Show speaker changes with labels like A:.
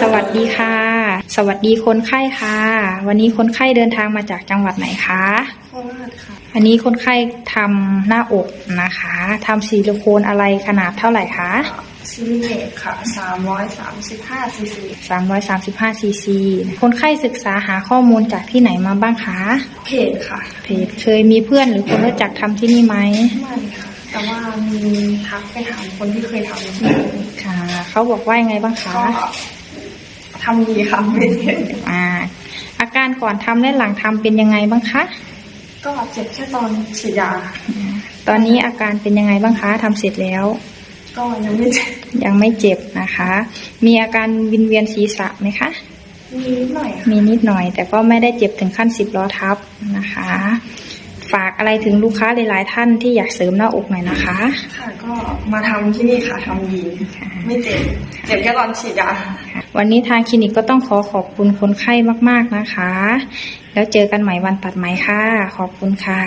A: สวัสดีค่ะ สวัสดีคนไข้ค่ะ วันนี้คนไข้เดินทางมาจากจังหวัดไหนคะ
B: โคราชค่ะ
A: อันนี้คนไข้ทำหน้าอกนะคะทำซิลิโคนอะไรขนาดเท่าไหร่คะ
B: ซิลิเมตค่ะสามร้อยสามสิบห้าซีซี
A: 335ซีซีคนไข้ศึกษาหาข้อมูลจากที่ไหนมาบ้างคะ
B: เพจค่ะ
A: เพจเคยมีเพื่อนหรือคนรู้จักทำที่นี่ไหม
B: ไม่ค่ะ แต่ว่ามีทักไปถามคนที่เคยทำที่นี่
A: ค่ะ เขาบอกว่ายังไงบ้างคะ
B: ก็ ทำดีค่ะไม่เจ็บ
A: อ่า อาการก่อนทำและหลังทำเป็นยังไงบ้างคะ
B: ก็เจ็บแค่ตอนฉีดยา
A: ตอนนี้อาการเป็นยังไงบ้างคะทำเสร็จแล้ว
B: ก็ยังไม่เจ็บ
A: ยังไม่เจ็บนะคะ มีอาการวินเวียนศีรษะไหมคะ
B: มีนิดหน่อยค่ะ
A: มีนิดหน่อย แต่ก็ไม่ได้เจ็บถึงขั้นสิบล้อทับนะคะ ฝากอะไรถึงลูกค้าหลายๆท่านที่อยากเสริมหน้าอกหน่อยนะคะ
B: ค่ะ ก็มาทำที่นี่ค่ะทำดี ไม่เจ็บ เจ็บแค่ตอนฉีดยา
A: วันนี้ทางคลินิกก็ต้องขอขอบคุณคนไข้มากๆนะคะ แล้วเจอกันใหม่วันตัดไหมค่ะ ขอบคุณค่ะ